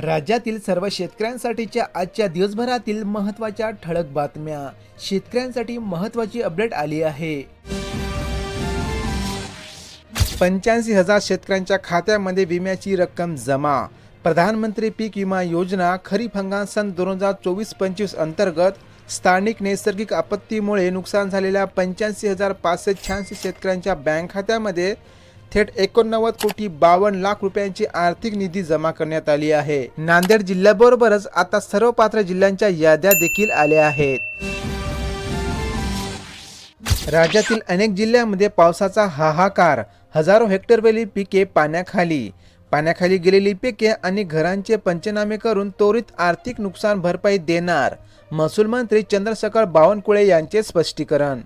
राज्यातील सर्व शेतकऱ्यांसाठीच्या आजच्या दिवसभरातील महत्त्वाच्या ठळक बातम्या. शेतकऱ्यांसाठी महत्त्वाची अपडेट आली आहे. पंच्याऐंशी हजार शेतकऱ्यांच्या खात्यामध्ये विम्याची रक्कम जमा. प्रधानमंत्री पीक विमा योजना खरीप हंगाम सन दोन हजार चोवीस पंचवीस अंतर्गत स्थानिक नैसर्गिक आपत्तीमुळे नुकसान झालेल्या पंच्याऐंशी हजार पाचशे शहाऐंशी शेतकऱ्यांच्या बँक खात्यामध्ये थेट एकोणनव्वद कोटी बावन्न लाख रुपयांची आर्थिक निधी जमा करण्यात आली आहे. नांदेड जिल्ह्याबरोबरच आता सर्व पात्र जिल्ह्यांच्या याद्या देखील आल्या आहेत. राज्यातील अनेक जिल्ह्यांमध्ये पावसाचा हाहाकार. हजारो हेक्टरवेली पिके पाण्याखाली. पाण्याखाली गेलेली पिके आणि घरांचे पंचनामे करून त्वरित आर्थिक नुकसान भरपाई देणार महसूल मंत्री चंद्रशेखर बावनकुळे यांचे स्पष्टीकरण.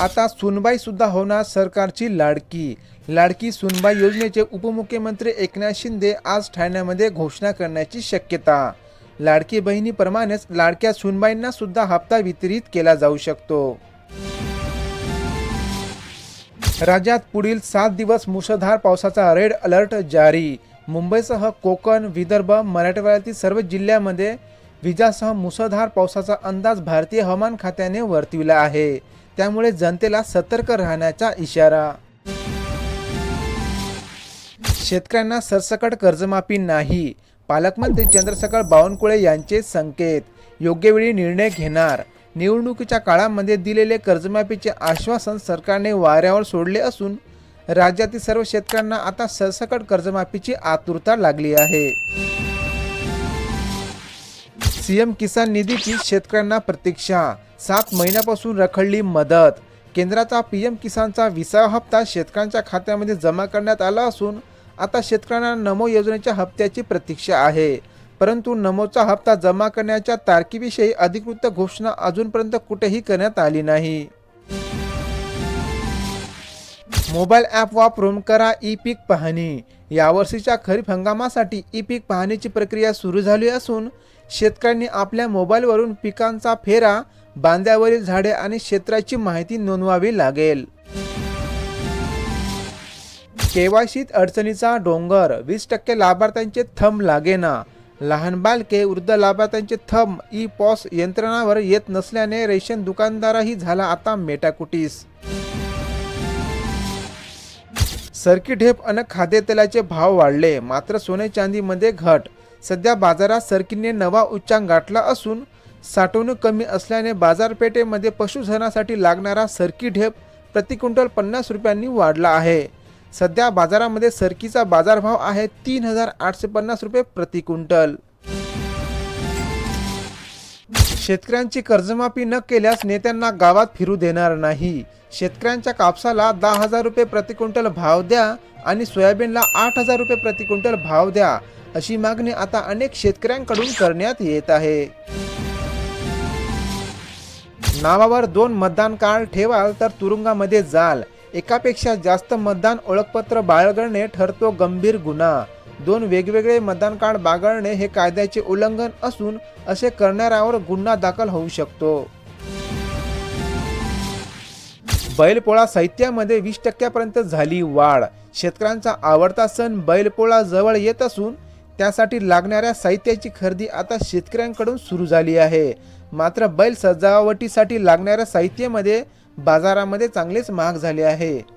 आता सुनबाई सुद्धा होणार सरकारची लाडकी. लाडकी सुनबाई योजनेचे उपमुख्यमंत्री एकनाथ शिंदे आज ठाण्यामध्ये घोषणा करण्याची शक्यता. लाडकी बहिणीप्रमाणेच लाडक्या सुनबाईंना सुद्धा हप्ता वितरित केला जाऊ शकतो. राज्यात पुढील सात दिवस मुसळधार पावसाचा रेड अलर्ट जारी. मुंबईसह कोकण विदर्भ मराठवाड्यातील सर्व जिल्ह्यामध्ये विजासह मुसळधार पावसाचा अंदाज भारतीय हवामान खात्याने वर्तविला आहे. त्यामुळे जनतेला सतर्क राहण्याचा इशारा. शेतकऱ्यांना सरसकट कर्जमाफी नाही. पालकमंत्री चंद्रशेखर बावनकुळे यांचे संकेत. योग्य वेळी निर्णय घेणार. निवडणुकीच्या काळामध्ये दिलेले कर्जमाफीचे आश्वासन सरकारने वाऱ्यावर सोडले असून राज्यातील सर्व शेतकऱ्यांना आता सरसकट कर्जमाफीची आतुरता लागली आहे. सीएम किसान निधीची शेतकऱ्यांना प्रतीक्षा. सात महिन्यापासून रखडली मदत. केंद्राचा पीएम किसानचा विसावा हप्ता शेतकऱ्यांच्या खात्यामध्ये जमा करण्यात आला असून आता शेतकऱ्यांना नमो योजनेच्या हप्त्याची प्रतीक्षा आहे. परंतु नमोचा हप्ता जमा करण्याच्या तारखेविषयी अधिकृत घोषणा अजूनपर्यंत कुठेही करण्यात आली नाही. मोबाईल ॲप वापरून करा ई पीक पाहणी. यावर्षीच्या खरीप हंगामासाठी ई पीक पाहणीची प्रक्रिया सुरू झाली असून शेतकऱ्यांनी आपल्या मोबाईलवरून पिकांचा फेरा बांध्यावरील झाडे आणि क्षेत्राची माहिती नोंदवावी लागेल. केवायसीत अडचणीचा डोंगर वीस टक्के लाभार्थ्यांचे थंब लागेना. लहान बालके वृद्ध लाभार्थ्यांचे थंब ई पॉस यंत्रणावर येत नसल्याने रेशन दुकानदारही झाला आता मेटाकुटीस. सर्किट हेप अन खाद्यतेलाचे भाव वाढले मात्र सोने चांदीमध्ये घट. सध्या बाजारात सर्किटने नवा उच्चांक गाठला असून साठवणूक कमी असल्याने बाजारपेठेमध्ये पशुधनासाठी लागणारा सर्की ढेप प्रति क्विंटल पन्नास रुपयांनी वाढला आहे. सध्या बाजारामध्ये सरकीचा बाजारभाव आहे तीन हजार आठशे पन्नास रुपये प्रतिक्विंटल शेतकऱ्यांची कर्जमाफी न केल्यास नेत्यांना गावात फिरू देणार नाही. शेतकऱ्यांच्या कापसाला दहा हजार रुपये प्रति क्विंटल भाव द्या आणि सोयाबीनला आठ हजार रुपये प्रति क्विंटल भाव द्या. अशी मागणी आता अनेक शेतकऱ्यांकडून करण्यात येत आहे. नावावर दोन मतदान कार्ड ठेवाल तर तुरुंगामध्ये जाल. एकापेक्षा जास्त मतदान ओळखपत्र बाळगणे ठरतो गंभीर गुन्हा. दोन वेगवेगळे मतदान कार्ड बागळणे हे कायद्याचे उल्लंघन असून असे करणाऱ्यावर गुन्हा दाखल होऊ शकतो. बैलपोळा साहित्यामध्ये वीस टक्क्यापर्यंत झाली वाढ. शेतकऱ्यांचा आवडता सण बैलपोळा जवळ येत असून त्यासाठी लागणाऱ्या साहित्याची खरेदी आता शेतकऱ्यांकडून सुरू झाली आहे. मात्र बैल सजावटीसाठी लागणाऱ्या साहित्यामध्ये बाजारामध्ये चांगलेच महाग झाले आहे.